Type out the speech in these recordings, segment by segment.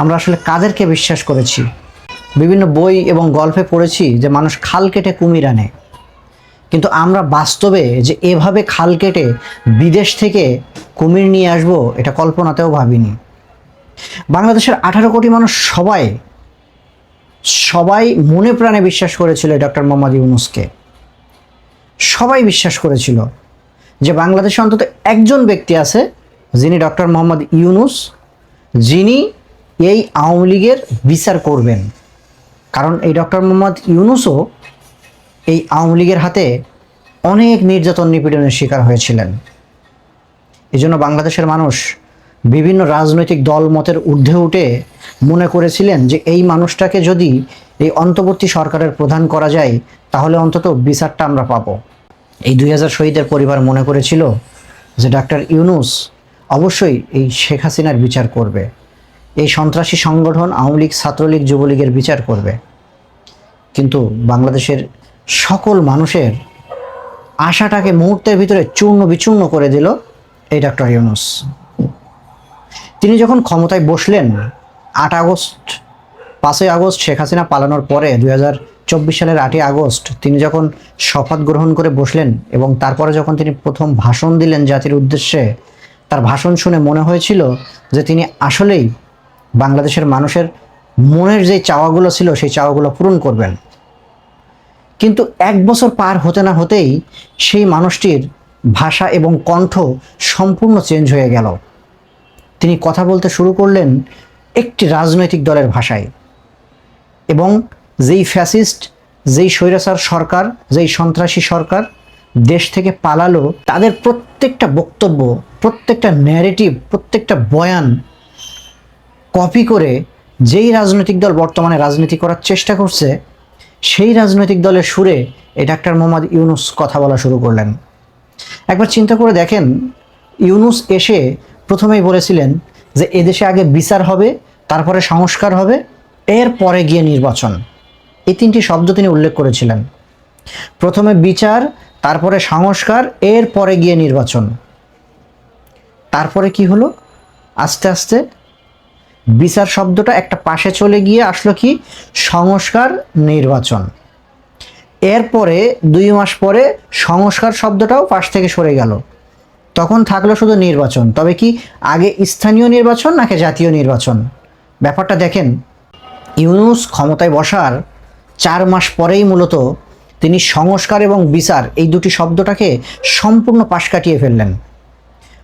আমরা আসলে কাদেরকে বিশ্বাস করেছি? বিভিন্ন বই এবং গল্পে পড়েছি যে মানুষ খাল কেটে কুমির আনে। কিন্তু আমরা বাস্তবে যে এভাবে খাল কেটে বিদেশ থেকে কুমির নিয়ে আসব, এটা কল্পনাতেও ভাবিনি। বাংলাদেশের আঠারো কোটি মানুষ সবাই সবাই মনে প্রাণে বিশ্বাস করেছিল ডক্টর মোহাম্মদ ইউনুসকে। সবাই বিশ্বাস করেছিল যে বাংলাদেশে অন্তত একজন ব্যক্তি আছে যিনি ডক্টর মোহাম্মদ ইউনুস, যিনি এই আওয়ামী লীগের বিচার করবেন। কারণ এই ডক্টর মোহাম্মদ ইউনুসও এই আওয়ামী লীগের হাতে অনেক নির্যাতন নিপীড়নের শিকার হয়েছিলেন। এই জন্য বাংলাদেশের মানুষ বিভিন্ন রাজনৈতিক দল মতের ঊর্ধ্বে উঠে মনে করেছিলেন যে এই মানুষটাকে যদি এই অন্তর্বর্তী সরকারের প্রধান করা যায়, তাহলে অন্তত বিচারটা আমরা পাবো। এই দুই হাজার শহীদের পরিবার মনে করেছিল যে ডাক্তার ইউনুস অবশ্যই এই শেখ হাসিনার বিচার করবে। এই সন্ত্রাসী সংগঠন আওয়ামী লীগ, ছাত্রলীগ, যুবলীগের বিচার করবে। কিন্তু বাংলাদেশের সকল মানুষের আশাটাকে মুহূর্তের ভিতরে চূর্ণ বিচূর্ণ করে দিল এই ডক্টর ইউনুস। তিনি যখন ক্ষমতায় বসলেন, আট আগস্ট, পাঁচই আগস্ট শেখ হাসিনা পালানোর পরে, দুই চব্বিশ সালের আটই আগস্ট, তিনি যখন শপথ গ্রহণ করে বসলেন এবং তারপরে যখন তিনি প্রথম ভাষণ দিলেন জাতির উদ্দেশ্যে, তার ভাষণ শুনে মনে হয়েছিল যে তিনি আসলেই বাংলাদেশের মানুষের মনের যে চাওয়াগুলো ছিল, সেই চাওয়াগুলো পূরণ করবেন। কিন্তু এক বছর পার হতে না হতেই সেই মানুষটির ভাষা এবং কণ্ঠ সম্পূর্ণ চেঞ্জ হয়ে গেল। তিনি কথা বলতে শুরু করলেন একটি রাজনৈতিক দলের ভাষায় এবং যেই ফ্যাসিস্ট, যেই স্বৈরাচার সরকার, যেই সন্ত্রাসী সরকার দেশ থেকে পালালো, তাদের প্রত্যেকটা বক্তব্য, প্রত্যেকটা ন্যারেটিভ প্রত্যেকটা বয়ান কপি করে যেই রাজনৈতিক দল বর্তমানে রাজনীতি করার চেষ্টা করছে, সেই রাজনৈতিক দলের সুরে এই ডাক্তার মোহাম্মদ ইউনুস কথা বলা শুরু করলেন। একবার চিন্তা করে দেখেন, ইউনুস এসে প্রথমেই বলেছিলেন যে এদেশে আগে বিচার হবে, তারপরে সংস্কার হবে এর পরে গিয়ে নির্বাচন। এই তিনটি শব্দ তিনি উল্লেখ করেছিলেন। প্রথমে বিচার, তারপরে সংস্কার এর পরে গিয়ে নির্বাচন। তারপরে কি হলো? আস্তে আস্তে বিচার শব্দটা একটা পাশে চলে গিয়ে আসলো কি? সংস্কার নির্বাচন। এরপরে দুই মাস পরে সংস্কার শব্দটাও পাশ থেকে সরে গেল। তখন থাকল শুধু নির্বাচন। তবে কি আগে স্থানীয় নির্বাচন নাকি জাতীয় নির্বাচন? ব্যাপারটা দেখেন, ইউনুস ক্ষমতায় বসার চার মাস পরেই মূলত তিনি সংস্কার এবং বিচার এই দুটি শব্দটাকে সম্পূর্ণ পাশ কাটিয়ে ফেললেন।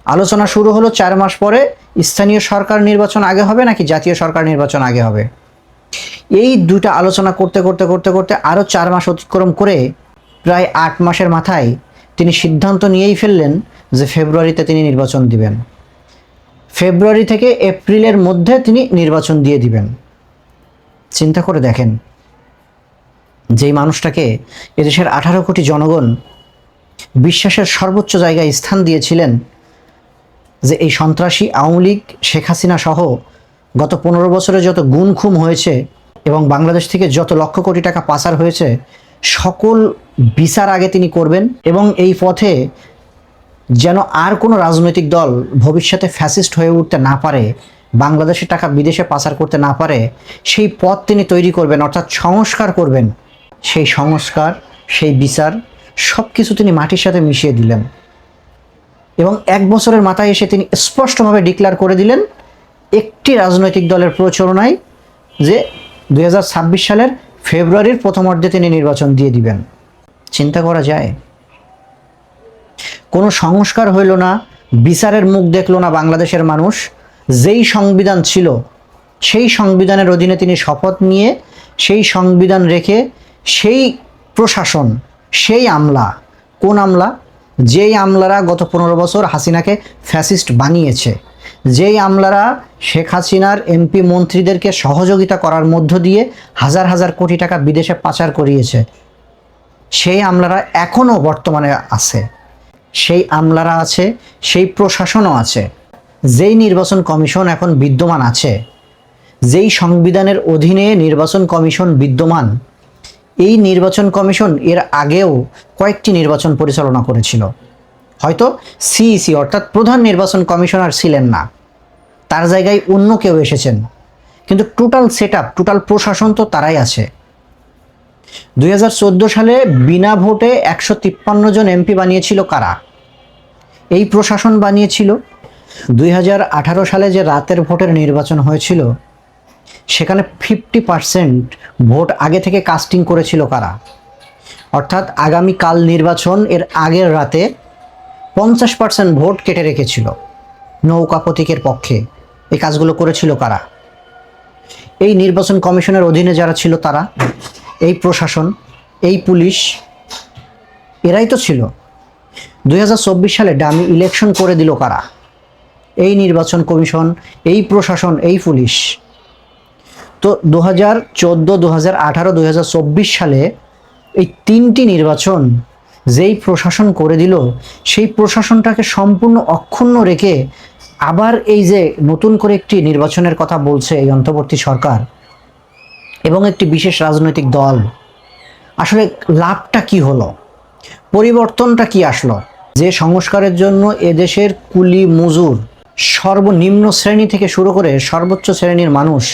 আলোচনা শুরু হলো চার মাস পরে। স্থানীয় সরকার নির্বাচন আগে হবে নাকি জাতীয় সরকার নির্বাচন আগে হবে? এই দুইটা আলোচনা করতে করতে করতে করতে আরও চার মাস অতিক্রম করে প্রায় আট মাসের মাথায় তিনি সিদ্ধান্ত নিয়েই ফেললেন যে ফেব্রুয়ারিতে তিনি নির্বাচন দিবেন। ফেব্রুয়ারি থেকে এপ্রিলের মধ্যে তিনি নির্বাচন দিয়ে দিবেন। চিন্তা করে দেখেন, যেই মানুষটাকে এদেশের আঠারো কোটি জনগণ বিশ্বাসের সর্বোচ্চ জায়গায় স্থান দিয়েছিলেন যে এই সন্ত্রাসী আওয়ামী লীগ, শেখ হাসিনা সহ গত পনেরো বছরে যত গুণ খুম হয়েছে এবং বাংলাদেশ থেকে যত লক্ষ কোটি টাকা পাচার হয়েছে, সকল বিচার আগে তিনি করবেন এবং এই পথে যেন আর কোনো রাজনৈতিক দল ভবিষ্যতে ফ্যাসিস্ট হয়ে উঠতে না পারে, বাংলাদেশের টাকা বিদেশে পাচার করতে না পারে, সেই পথ তিনি তৈরি করবেন, অর্থাৎ সংস্কার করবেন। সেই সংস্কার, সেই বিচার সব কিছু তিনি মাটির সাথে মিশিয়ে দিলেন। এবং এক বছরের মাথায় এসে তিনি স্পষ্টভাবে ডিক্লার করে দিলেন একটি রাজনৈতিক দলের প্রচারণায় যে দু হাজার ছাব্বিশ সালের ফেব্রুয়ারির প্রথমার্ধে তিনি নির্বাচন দিয়ে দিবেন। চিন্তা করা যায়। কোনো সংস্কার হইল না, বিচারের মুখ দেখল না বাংলাদেশের মানুষ। যেই সংবিধান ছিল, সেই সংবিধানের অধীনে তিনি শপথ নিয়ে, সেই সংবিধান রেখে সেই প্রশাসন, সেই আমলা, কোন আমলা? যেই আমলারা গত পনেরো বছর হাসিনাকে ফ্যাসিস্ট বানিয়েছে, যেই আমলারা শেখ হাসিনার এমপি মন্ত্রীদেরকে সহযোগিতা করার মধ্য দিয়ে হাজার হাজার কোটি টাকা বিদেশে পাচার করিয়েছে, সেই আমলারা এখনও বর্তমানে আছে। সেই আমলারা আছে, সেই প্রশাসনও আছে, যেই নির্বাচন কমিশন এখন বিদ্যমান আছে, যেই সংবিধানের অধীনে নির্বাচন কমিশন বিদ্যমান এই নির্বাচন কমিশন এর আগেও কয়েকটি নির্বাচন পরিচালনা করেছিল। হয়তো সিইসি অর্থাৎ প্রধান নির্বাচন কমিশনার ছিলেন না। তার জায়গায় অন্য কেউ এসেছেন। কিন্তু টোটাল সেট আপ টোটাল প্রশাসন তো তারাই আছে। দুই হাজার চোদ্দ সালে বিনা ভোটে একশো তিপ্পান্ন জন এমপি বানিয়েছিল কারা? এই প্রশাসন বানিয়েছিল। দুই হাজার আঠারো সালে যে রাতের ভোটের নির্বাচন হয়েছিল সেখানে ফিফটি পার্সেন্ট ভোট আগে থেকে কাস্টিং করেছিল কারা? অর্থাৎ আগামী কাল নির্বাচন এর আগের রাতে পঞ্চাশ পার্সেন্ট ভোট কেটে রেখেছিল নৌকা প্রতীকের পক্ষে। এই কাজগুলো করেছিল কারা? এই নির্বাচন কমিশনের অধীনে যারা ছিল তারা? এই প্রশাসন, এই পুলিশ, এরাই তো ছিল। দুই হাজার চব্বিশ সালে ডামি ইলেকশন করে দিল কারা? এই নির্বাচন কমিশন, এই প্রশাসন, এই পুলিশ। তো দু হাজার চোদ্দ দু হাজার আঠারো দু হাজার চব্বিশ সালে এই তিনটি নির্বাচন যেই প্রশাসন করে দিল, সেই প্রশাসনটাকে সম্পূর্ণ অক্ষুণ্ণ রেখে আবার এই যে নতুন করে একটি নির্বাচনের কথা বলছে এই অন্তর্বর্তী সরকার এবং একটি বিশেষ রাজনৈতিক দল, আসলে লাভটা কি হলো? পরিবর্তনটা কি আসলো? যে সংস্কারের জন্য এদেশের কুলি মজুর সর্বনিম্ন শ্রেণি থেকে শুরু করে সর্বোচ্চ শ্রেণির মানুষ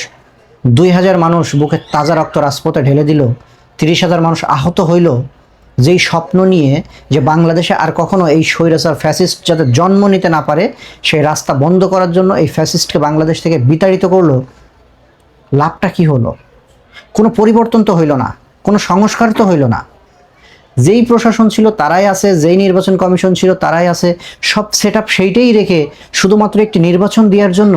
দুই হাজার মানুষ বুকে তাজা রক্ত রাজপথে ঢেলে দিল, তিরিশ হাজার মানুষ আহত হইল। যেই স্বপ্ন নিয়ে যে বাংলাদেশে আর কখনো এই স্বৈরাচার ফ্যাসিস্ট যাতে জন্ম নিতে না পারে, সেই রাস্তা বন্ধ করার জন্য এই ফ্যাসিস্টকে বাংলাদেশ থেকে বিতাড়িত করল। লাভটা কি হলো? কোনো পরিবর্তন তো হইল না, কোনো সংস্কার তো হইল না। যেই প্রশাসন ছিল তারাই আছে, যেই নির্বাচন কমিশন ছিল তারাই আছে। সব সেট সেইটাই রেখে শুধুমাত্র একটি নির্বাচন দেওয়ার জন্য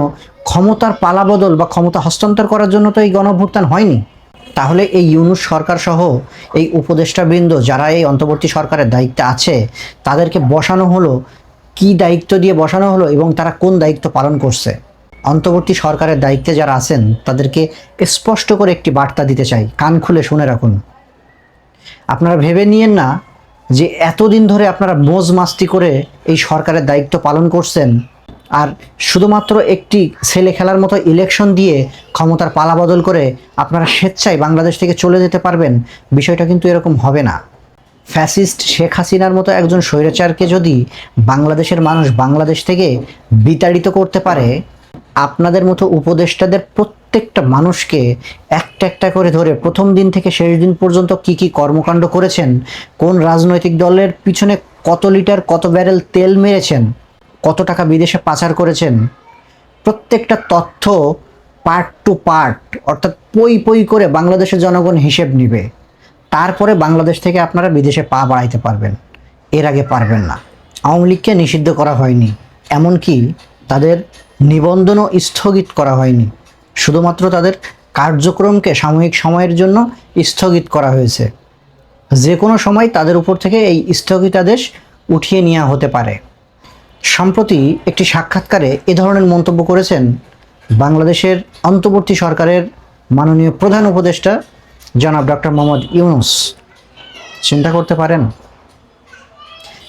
ক্ষমতার পালাবদল বা ক্ষমতা হস্তান্তর করার জন্য তো এই গণভ্যুত্থান হয়নি। তাহলে এই ইউনুস সরকার সহ এই উপদেষ্টাবৃন্দ যারা এই অন্তর্বর্তী সরকারের দায়িত্বে আছে, তাদেরকে বসানো হলো, কি দায়িত্ব দিয়ে বসানো হলো এবং তারা কোন দায়িত্ব পালন করছে? অন্তর্বর্তী সরকারের দায়িত্বে যারা আছেন, তাদেরকে স্পষ্ট করে একটি বার্তা দিতে চাই। কান খুলে শুনে রাখুন। আপনারা ভেবে নিয়েন না যে এতদিন ধরে আপনারা মোজ মাস্তি করে এই সরকারের দায়িত্ব পালন করছেন। আর শুধুমাত্র একটি ছেলে খেলার মতো ইলেকশন দিয়ে ক্ষমতার পালাবদল করে আপনারা স্বেচ্ছায় বাংলাদেশ থেকে চলে যেতে পারবেন, বিষয়টা কিন্তু এরকম হবে না। ফ্যাসিস্ট শেখ হাসিনার মতো একজন স্বৈরাচারকে যদি বাংলাদেশের মানুষ বাংলাদেশ থেকে বিতাড়িত করতে পারে, আপনাদের মতো উপদেষ্টাদের প্রত্যেকটা মানুষকে একটা একটা করে ধরে প্রথম দিন থেকে শেষ দিন পর্যন্ত কি কি কর্মকাণ্ড করেছেন, কোন রাজনৈতিক দলের পিছনে কত লিটার, কত ব্যারেল তেল মেরেছেন, কত টাকা বিদেশে পাচার করেছেন, প্রত্যেকটা তথ্য পার্ট টু পার্ট অর্থাৎ পই পই করে বাংলাদেশের জনগণ হিসেব নিবে। তারপরে বাংলাদেশ থেকে আপনারা বিদেশে পা বাড়াইতে পারবেন। এর আগে পারবেন না। আওয়ামী লীগকে নিষিদ্ধ করা হয়নি। এমনকি তাদের নিবন্ধনও স্থগিত করা হয়নি। শুধুমাত্র তাদের কার্যক্রমকে সাময়িক সময়ের জন্য স্থগিত করা হয়েছে। যে কোনো সময় তাদের উপর থেকে এই স্থগিতাদেশ উঠিয়ে নেওয়া হতে পারে। সম্প্রতি একটি সাক্ষাৎকারে এ ধরনের মন্তব্য করেছেন বাংলাদেশের অন্তর্বর্তী সরকারের মাননীয় প্রধান উপদেষ্টা জনাব ডক্টর মোহাম্মদ ইউনুস। চিন্তা করতে পারেন।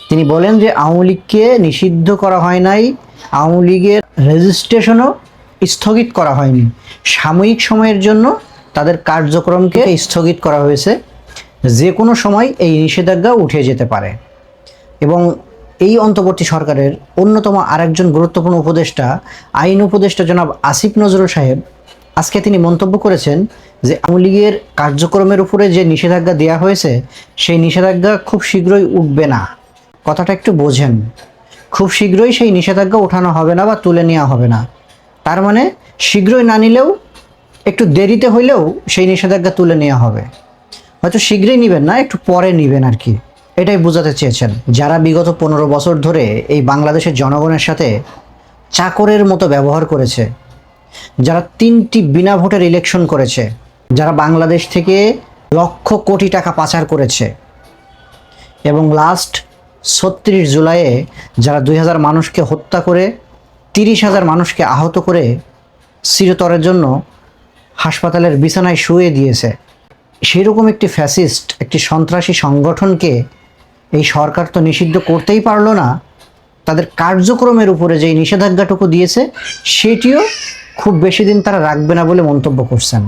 তিনি বলেন যে আওয়ামী লীগকে নিষিদ্ধ করা হয় নাই। আওয়ামী লীগের রেজিস্ট্রেশনও স্থগিত করা হয়নি। সাময়িক সময়ের জন্য তাদের কার্যক্রমকে স্থগিত করা হয়েছে। যে কোনো সময় এই নিষেধাজ্ঞা উঠে যেতে পারে। এবং এই অন্তর্বর্তী সরকারের অন্যতম আরেকজন গুরুত্বপূর্ণ উপদেষ্টা, আইন উপদেষ্টা জনাব আসিফ নজরুল সাহেব, আজকে তিনি মন্তব্য করেছেন যে আওয়ামী লীগের কার্যক্রমের উপরে যে নিষেধাজ্ঞা দেওয়া হয়েছে, সেই নিষেধাজ্ঞা খুব শীঘ্রই উঠবে না। কথাটা একটু বোঝেন। খুব শীঘ্রই সেই নিষেধাজ্ঞা ওঠানো হবে না বা তুলে নেওয়া হবে না। তার মানে শীঘ্রই না নিলেও, একটু দেরিতে হইলেও সেই নিষেধাজ্ঞা তুলে নেওয়া হবে। হয়তো শীঘ্রই নেবেন না, একটু পরে নেবেন আর কি এটাই বোঝাতে চেয়েছেন। যারা বিগত পনেরো বছর ধরে এই বাংলাদেশের জনগণের সাথে চাকরের মতো ব্যবহার করেছে, যারা তিনটি বিনা ভোটের ইলেকশন করেছে, যারা বাংলাদেশ থেকে লক্ষ কোটি টাকা পাচার করেছে, এবং লাস্ট ছত্রিশ জুলাইয়ে যারা দুই হাজার মানুষকে হত্যা করে তিরিশ হাজার মানুষকে আহত করে চিরতরের জন্য হাসপাতালের বিছানায় শুয়ে দিয়েছে। সেরকম একটি ফ্যাসিস্ট, একটি সন্ত্রাসী সংগঠনকে এই সরকার তো নিষিদ্ধ করতেই পারল না। তাদের কার্যক্রমের উপরে যেই নিষেধাজ্ঞাটুকু দিয়েছে, সেটিও খুব বেশি দিন তারা রাখবে না বলে মন্তব্য করছেন।